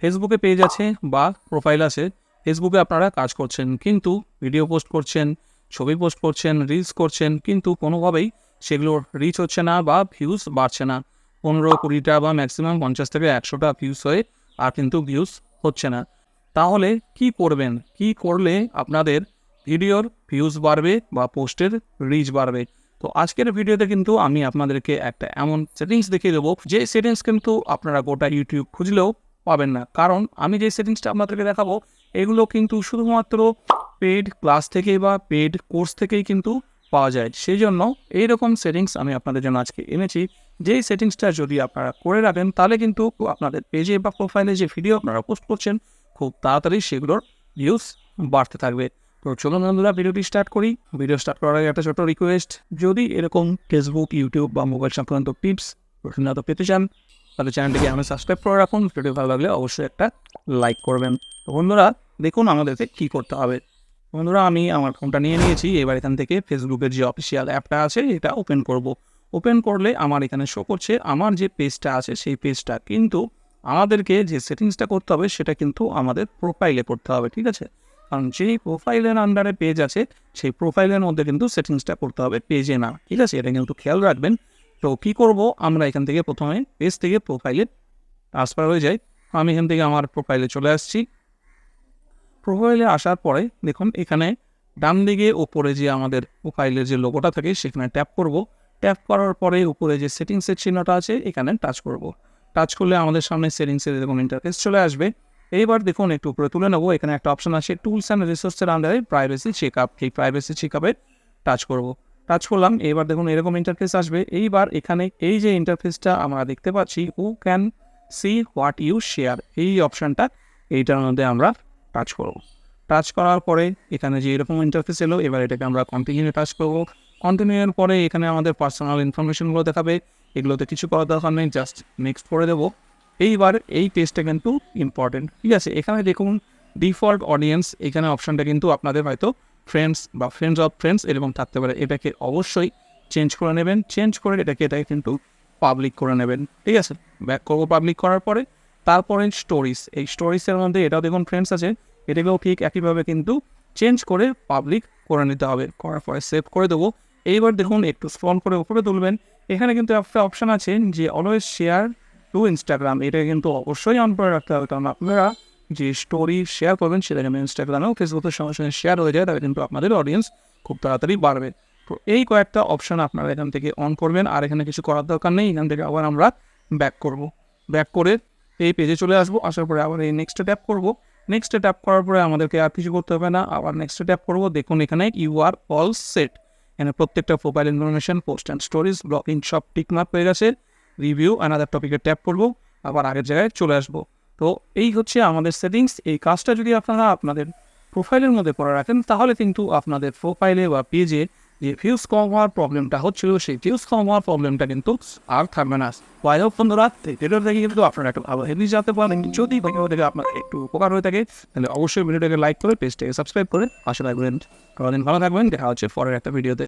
ফেসবুকে পেজ আছে বা প্রোফাইল আছে ফেসবুকে আপনারা কাজ করছেন, কিন্তু ভিডিও পোস্ট করছেন, ছবি পোস্ট করছেন রিলস করছেন, কিন্তু কোনোভাবেই সেগুলোর রিচ হচ্ছে না বা ভিউজ বাড়ছে না। পনেরো কুড়িটা বা ম্যাক্সিমাম পঞ্চাশ থেকে একশোটা ভিউজ হয়ে আর কিন্তু ভিউজ হচ্ছে না। তাহলে কি করবেন? কি করলে আপনাদের ভিডিওর ভিউজ বাড়বে বা পোস্টের রিচ বাড়বে? তো আজকের ভিডিওতে কিন্তু আমি আপনাদেরকে একটা এমন সেটিংস দেখিয়ে দেবো, যে সেটিংস কিন্তু আপনারা গোটা ইউটিউব খুঁজলেও পাবেন না। কারণ আমি যে সেটিংসটা আপনাদেরকে দেখাবো, এগুলো কিন্তু শুধুমাত্র পেড ক্লাস থেকে বা পেড কোর্স থেকেই কিন্তু পাওয়া যায়। সেই জন্য এইরকম সেটিংস আমি আপনাদের জন্য আজকে এনেছি। যেই সেটিংসটা যদি আপনারা করে রাখেন, তাহলে কিন্তু আপনাদের পেজে বা প্রোফাইলে যে ভিডিও আপনারা পোস্ট করছেন, খুব তাড়াতাড়ি সেগুলোর ভিউজ বাড়তে থাকবে। তো চলুন বন্ধুরা, ভিডিওটি স্টার্ট করি। ভিডিও স্টার্ট করার আগে একটা ছোট রিকোয়েস্ট যদি এরকম ফেসবুক ইউটিউব বা মোবাইল সংক্রান্ত টিপস প্রতিনিয়ত পেতে চান তাহলে চ্যানেলটিকে আমি সাবস্ক্রাইব করে রাখুন। ভিডিও ভালো লাগলে অবশ্যই একটা লাইক করবেন। তো বন্ধুরা, দেখুন আমাদেরকে কী করতে হবে। বন্ধুরা, আমি আমার ফোনটা নিয়ে নিয়েছি। এবার এখান থেকে ফেসবুকের যে অফিসিয়াল অ্যাপটা আছে, এটা ওপেন করব। ওপেন করলে আমার এখানে শো করছে, আমার যে পেজটা আছে, সেই পেজটা কিন্তু আমাদেরকে যে সেটিংসটা করতে হবে, সেটা কিন্তু আমাদের প্রোফাইলে করতে হবে, ঠিক আছে? কারণ যেই প্রোফাইলের আন্ডারে পেজ আছে, সেই প্রোফাইলের মধ্যে কিন্তু সেটিংসটা করতে হবে পেজে না, ঠিক আছে? এটা কিন্তু খেয়াল রাখবেন। তো কী করব? আমরা এখান থেকে প্রথমে পেজ থেকে প্রোফাইলে ট্রান্সফার হয়ে যাই। আমি এখান থেকে আমার প্রোফাইলে চলে আসছি। প্রোফাইলে আসার পরে দেখুন, এখানে ডান দিকে ওপরে যে আমাদের প্রোফাইলের যে লোগোটা থাকে, সেখানে ট্যাপ করব। ট্যাপ করার পরে উপরে যে সেটিংসের চিহ্নটা আছে, এখানে টাচ করব। টাচ করলে আমাদের সামনে সেটিংসের এরকম ইন্টারফেস চলে আসবে। এইবার দেখুন, একটু উপরে তুলে নেব। এখানে একটা অপশন আছে টুলস অ্যান্ড রিসোর্সের আন্ডারে প্রাইভেসি চেক আপ এই প্রাইভেসি চেক আপে টাচ করব। টাচ করলাম। এবার দেখুন এরকম ইন্টারফেস আসবে। এইবার এখানে এই যে ইন্টারফেসটা আমরা দেখতে পাচ্ছি who can see what you share এই অপশানটা এইটার মধ্যে আমরা টাচ করব। টাচ করার পরে এখানে যে এরকম ইন্টারফেস এলো, এবার এটাকে আমরা কন্টিনিউ টাচ করব। কন্টিনিউয়ের পরে এখানে আমাদের পার্সোনাল ইনফরমেশনগুলো দেখাবে। এগুলোতে কিছু করার দরকার নেই জাস্ট নেক্সট করে দেবো। এইবার এই টেস্টটা কিন্তু ইম্পর্টেন্ট ঠিক আছে, এখানে দেখুন ডিফল্ট অডিয়েন্স এখানে অপশানটা কিন্তু আপনাদের হয়তো ফ্রেন্ডস বা ফ্রেন্ডস অফ ফ্রেন্ডস এরকম থাকতে পারে। এটাকে অবশ্যই চেঞ্জ করে নেবেন। চেঞ্জ করে এটাকে এটাকে কিন্তু পাবলিক করে নেবেন। ঠিক আছে? ব্যাক করব পাবলিক করার পরে। তারপরে স্টোরিজ এই স্টোরিজের মধ্যে এটাও দেখুন ফ্রেন্ডস আছে। এটাকেও ঠিক একইভাবে কিন্তু চেঞ্জ করে পাবলিক করে নিতে হবে। করার পরে সেভ করে দেবো। এইবার দেখুন একটু স্ক্রল করে উপরে তুলবেন। এখানে কিন্তু একটা অপশান আছে যে অলওয়েজ শেয়ার টু ইনস্টাগ্রাম এটা কিন্তু অবশ্যই অন করে রাখতে হবে। কারণ আপনারা যে স্টোরি শেয়ার করবেন সেটা যেন ইনস্টাগ্রামেও ফেসবুকের সঙ্গে সঙ্গে শেয়ার হয়ে যায়, তাহলে কিন্তু আপনাদের অডিয়েন্স খুব তাড়াতাড়ি বাড়বে। তো এই কয়েকটা অপশান আপনারা এখান থেকে অন করবেন, আর এখানে কিছু করার দরকার নেই, এখান থেকে আবার আমরা ব্যাক করব। ব্যাক করে এই পেজে চলে আসব, আসার পরে আবার এই নেক্সটে ট্যাপ করব। নেক্সটে ট্যাপ করার পরে আমাদেরকে আর কিছু করতে হবে না, আবার নেক্সটে ট্যাপ করব। দেখুন এখানে ইউ আর অল সেট এখানে প্রত্যেকটা profile information post and stories blocking সব টিকমার্ক হয়ে গেছে। রিভিউ অ্যানাদার টপিকে ট্যাপ করব, আবার আগের জায়গায় চলে আসব। তো এই হচ্ছে আমাদের সেটিংস এই কাজটা যদি আপনারা আপনাদের প্রোফাইলের মধ্যে করে রাখেন, তাহলে কিন্তু আপনাদের প্রোফাইলে বা পেজে যে ভিউজ কম হওয়ার প্রবলেমটা হচ্ছিল, সেই ভিউজ কম হওয়ার প্রবলেমটা কিন্তু আর থাকবে না। ওয়াই হোক বন্ধুরা ভিডিও থেকে কিন্তু আপনারা একটু ভালো হেভি যেতে পারেন। যদি ভিডিও থেকে আপনার একটু উপকার হয়ে থাকে, তাহলে অবশ্যই ভিডিওটাকে লাইক করে পেজটাকে সাবস্ক্রাইব করে পাশে থাকবেন। কদিন ভালো থাকবেন, দেখা হচ্ছে পরের একটা ভিডিওতে